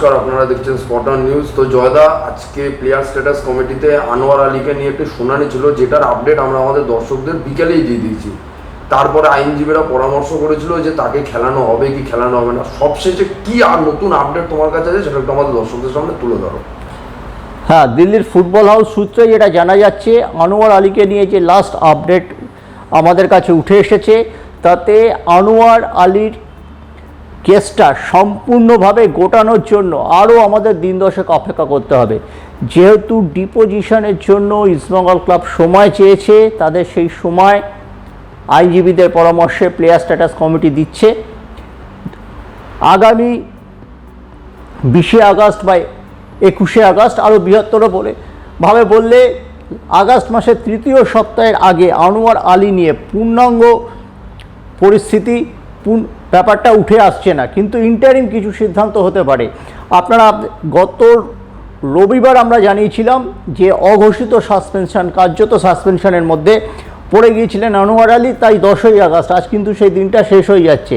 নমস্কার, আপনারা দেখছেন স্পটার নিউজ তো জয়দা, আজকে প্লেয়ার স্ট্যাটাস কমিটিতে আনোয়ার আলীকে নিয়ে একটি শুনানি ছিল, যেটার আপডেট আমরা আমাদের দর্শকদের বিকেলেই দিয়ে দিয়েছি। তারপরে আইনজীবীরা পরামর্শ করেছিল যে তাকে খেলানো হবে কি খেলানো হবে না। সবশেষে কি আর নতুন আপডেট তোমার কাছে আছে সেটা একটু আমাদের দর্শকদের সামনে তুলে ধরো। হ্যাঁ দিল্লির ফুটবল হাউস সূত্রে যেটা জানা যাচ্ছে, আনোয়ার আলীকে নিয়ে যে লাস্ট আপডেট আমাদের কাছে উঠে এসেছে, তাতে আনোয়ার আলীর কেসটা সম্পূর্ণভাবে গোটানোর জন্য আরও আমাদের দিন দশেক অপেক্ষা করতে হবে। যেহেতু ডিপোজিশনের জন্য ইস্টবেঙ্গল ক্লাব সময় চেয়েছে, তাদের সেই সময় আইনজীবীদের পরামর্শে প্লেয়ার স্ট্যাটাস কমিটি দিচ্ছে। আগামী বিশে আগস্ট বা একুশে আগস্ট আরও বৃহত্তর বলে ভাবে বললে আগস্ট মাসের তৃতীয় সপ্তাহের আগে আনোয়ার আলী নিয়ে পূর্ণাঙ্গ পরিস্থিতি ব্যাপারটা উঠে আসছে না, কিন্তু ইন্টারিম কিছু সিদ্ধান্ত হতে পারে। আপনারা গত রবিবার আমরা জানিয়েছিলাম যে অঘোষিত সাসপেনশন কার্যত সাসপেনশনের মধ্যে পড়ে গিয়েছিলেন আনোয়ার আলী, তাই দশই আগস্ট, আজ কিন্তু সেই দিনটা শেষ হয়ে যাচ্ছে।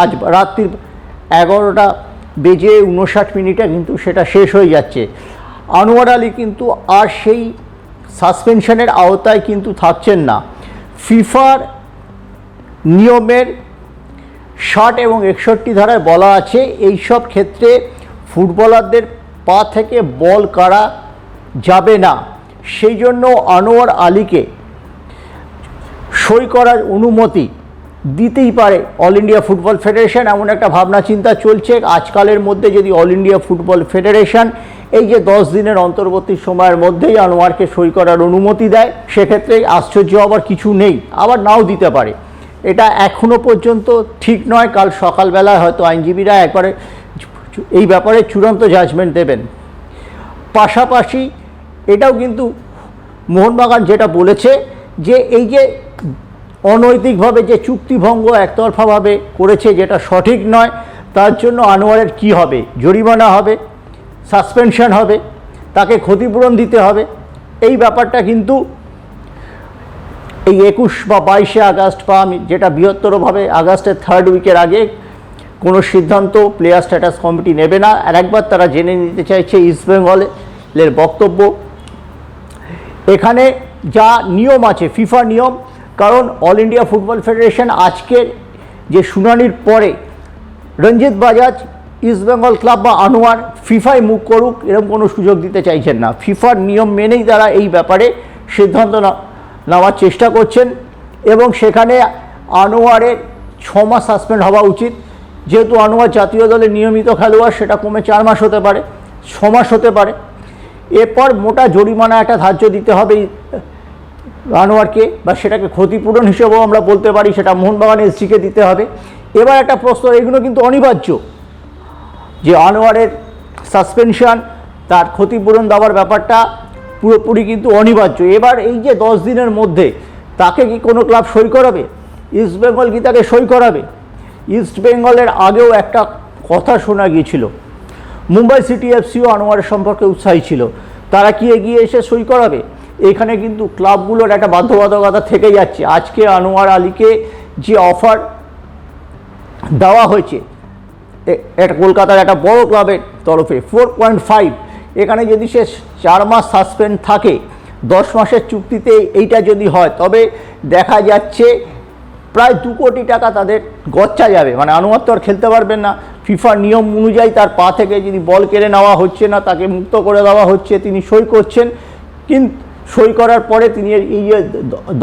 আজ রাত্রির এগারোটা বেজে উনষাট মিনিটে কিন্তু সেটা শেষ হয়ে যাচ্ছে। আনোয়ার আলী কিন্তু আর সেই সাসপেনশনের আওতায় কিন্তু থাকছেন না। ফিফার নিয়মের ষাট এবং একষট্টি ধারায় বলা আছে, এই সব ক্ষেত্রে ফুটবলারদের পা থেকে বল কাড়া যাবে না। সেই জন্য আনোয়ার আলীকে সই করার অনুমতি দিতেই পারে অল ইন্ডিয়া ফুটবল ফেডারেশন। এমন একটা ভাবনা চিন্তা চলছে, আজকালের মধ্যে যদি অল ইন্ডিয়া ফুটবল ফেডারেশন এই যে দশ দিনের অন্তর্বর্তী সময়ের মধ্যেই আনোয়ারকে সই করার অনুমতি দেয়, সেক্ষেত্রে আশ্চর্য হবার কিছু নেই, আবার নাও দিতে পারে। এটা এখনও পর্যন্ত ঠিক নয়, কাল সকালবেলায় হয়তো আইনজীবীরা একবারে এই ব্যাপারে চূড়ান্ত জাজমেন্ট দেবেন। পাশাপাশি এটাও কিন্তু মোহনবাগান যেটা বলেছে যে এই যে অনৈতিকভাবে যে চুক্তিভঙ্গ একতরফাভাবে করেছে যেটা সঠিক নয়, তার জন্য আনোয়ারের কি হবে? জরিমানা হবে সাসপেনশন হবে, তাকে ক্ষতিপূরণ দিতে হবে। এই ব্যাপারটা কিন্তু এই একুশ বা বাইশে আগস্ট বা আমি যেটা বৃহত্তরভাবে আগস্টের থার্ড উইকের আগে কোনো সিদ্ধান্ত প্লেয়ার স্ট্যাটাস কমিটি নেবে না। আর একবার তারা জেনে নিতে চাইছে ইস্টবেঙ্গলের বক্তব্য। এখানে যা নিয়ম আছে ফিফা নিয়ম, কারণ অল ইন্ডিয়া ফুটবল ফেডারেশন আজকের যে শুনানির পরে রঞ্জিত বাজাজ ইস্টবেঙ্গল ক্লাব বা আনোয়ার ফিফায় মুখ করুক, এরকম কোনো সুযোগ দিতে চাইছেন না। ফিফার নিয়ম মেনেই তারা এই ব্যাপারে সিদ্ধান্ত না- নেওয়ার চেষ্টা করছেন এবং সেখানে আনোয়ারের ছ মাস সাসপেন্ড হওয়া উচিত। যেহেতু আনোয়ার জাতীয় দলের নিয়মিত খেলোয়াড়, সেটা কমে চার মাস হতে পারে ছ মাস হতে পারে। এরপর মোটা জরিমানা একটা ধার্য দিতে হবে আনোয়ারকে বা সেটাকে ক্ষতিপূরণ হিসেবেও আমরা বলতে পারি, সেটা মোহনবাগান এসজিকে দিতে হবে। এবার একটা প্রশ্ন, এগুলো কিন্তু অনিবার্য যে আনোয়ারের সাসপেনশন, তার ক্ষতিপূরণ দেওয়ার ব্যাপারটা পুরোপুরি কিন্তু অনিবার্য। এবার এই যে দশ দিনের মধ্যে তাকে কি কোনো ক্লাব সই করাবে? ইস্টবেঙ্গল কি তাকে সই করাবে? ইস্টবেঙ্গলের আগেও একটা কথা শোনা গিয়েছিল। মুম্বাই সিটি এফসিও আনোয়ারের সম্পর্কে উৎসাহী ছিল। তারা কি এগিয়ে এসে সই করাবে? এখানে কিন্তু ক্লাবগুলোর একটা বাধ্যবাধকতা থেকে যাচ্ছে। আজকে আনোয়ার আলীকে যে অফার দেওয়া হয়েছে এটা কলকাতার একটা বড় ক্লাবের তরফে ফোর পয়েন্ট ফাইভ এখানে যদি সে চার মাস সাসপেন্ড থাকে, দশ মাসের চুক্তিতে এইটা যদি হয়, তবে দেখা যাচ্ছে প্রায় দু কোটি টাকা তাদের গচ্চা যাবে। মানে আনুমাত তো আর খেলতে পারবেন না। ফিফার নিয়ম অনুযায়ী তার পা থেকে যদি বল কেড়ে নেওয়া হচ্ছে না, তাকে মুক্ত করে দেওয়া হচ্ছে, তিনি সই করছেন। কিন্তু সই করার পরে তিনি এই যে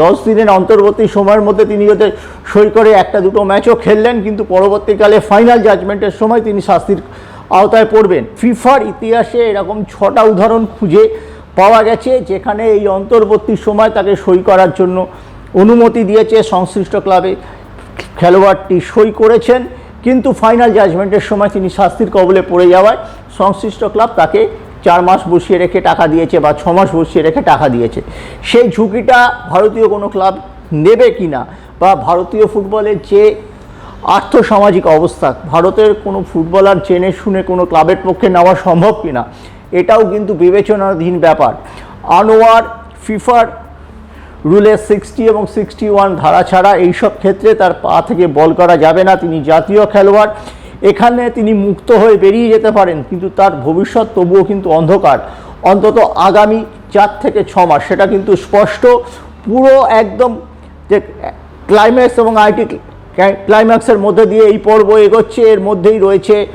দশ দিনের অন্তর্বর্তী সময়ের মধ্যে তিনি যদি সই করে একটা দুটো ম্যাচও খেললেন, কিন্তু পরবর্তীকালে ফাইনাল জাজমেন্টের সময় তিনি শাস্তির আওতায় পড়বেন। ফিফার ইতিহাসে এরকম ছটা উদাহরণ খুঁজে পাওয়া গেছে, যেখানে এই অন্তর্বর্তী সময় তাকে সই করার জন্য অনুমতি দিয়েছে সংশ্লিষ্ট ক্লাবে। খেলোয়াড়টি সই করেছেন, কিন্তু ফাইনাল জাজমেন্টের সময় তিনি শাস্তির কবলে পড়ে যাওয়ায় সংশ্লিষ্ট ক্লাব তাকে চার মাস বসিয়ে রেখে টাকা দিয়েছে বা ছ মাস বসিয়ে রেখে টাকা দিয়েছে। সেই ঝুঁকিটা ভারতীয় কোনো ক্লাব নেবে কিনা বা ভারতীয় ফুটবলের যে আর্থসামাজিক অবস্থা। ভারতের কোনো ফুটবলার জেনে শুনে কোনো ক্লাবের পক্ষে নেওয়া সম্ভব কিনা, এটাও কিন্তু বিবেচনাধীন ব্যাপার। আনোয়ার, ফিফার রুলে সিক্সটি এবং সিক্সটি ওয়ান ধারা ছাড়া এইসব ক্ষেত্রে তার পা থেকে বল করা যাবে না। তিনি জাতীয় খেলোয়াড়। এখানে তিনি মুক্ত হয়ে বেরিয়ে যেতে পারেন, কিন্তু তার ভবিষ্যৎ তবুও কিন্তু অন্ধকার। অন্তত আগামী চার থেকে ছ মাস, সেটা কিন্তু স্পষ্ট। পুরো একদম যে ক্লাইম্যাক্স এবং আইটি ক্লাইম্যাক্সের মধ্যে দিয়ে এই পর্ব এগোচ্ছে, এর মধ্যেই রয়েছে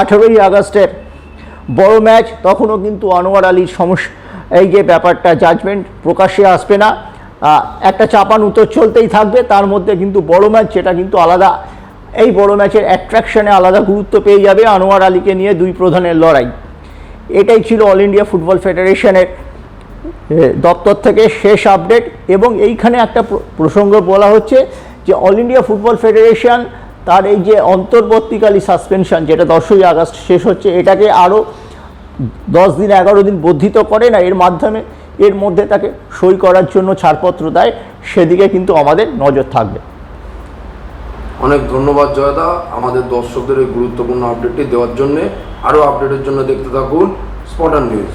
আঠেরোই আগস্টের বড় ম্যাচ। তখনও কিন্তু আনোয়ার আলীর সমস্যা এই যে ব্যাপারটা জাজমেন্ট প্রকাশ্যে আসবে না। একটা চাপান উত্তর চলতেই থাকবে, তার মধ্যে কিন্তু বড় ম্যাচ যেটা কিন্তু আলাদা। এই বড় ম্যাচের অ্যাট্রাকশনে আলাদা গুরুত্ব পেয়ে যাবে আনোয়ার আলীকে নিয়ে দুই প্রধানের লড়াই। এটাই ছিল অল ইন্ডিয়া ফুটবল ফেডারেশনের দপ্তর থেকে শেষ আপডেট এবং এইখানে একটা প্র- প্রসঙ্গ বলা হচ্ছে যে অল ইন্ডিয়া ফুটবল ফেডারেশন, তার এই যে অন্তর্বর্তীকালী সাসপেনশন, যেটা দশই আগস্ট শেষ হচ্ছে, এটাকে আরও দশ দিন, এগারো দিন বর্ধিত করে না, এর মাধ্যমে এর মধ্যে তাকে সই করার জন্য ছাড়পত্র দেয়, সেদিকে কিন্তু আমাদের নজর থাকবে। অনেক ধন্যবাদ জয়দা। আমাদের দর্শকদের এই গুরুত্বপূর্ণ আপডেটটি দেওয়ার জন্য। আরও আপডেটের জন্য দেখতে থাকুন স্পটার নিউজ।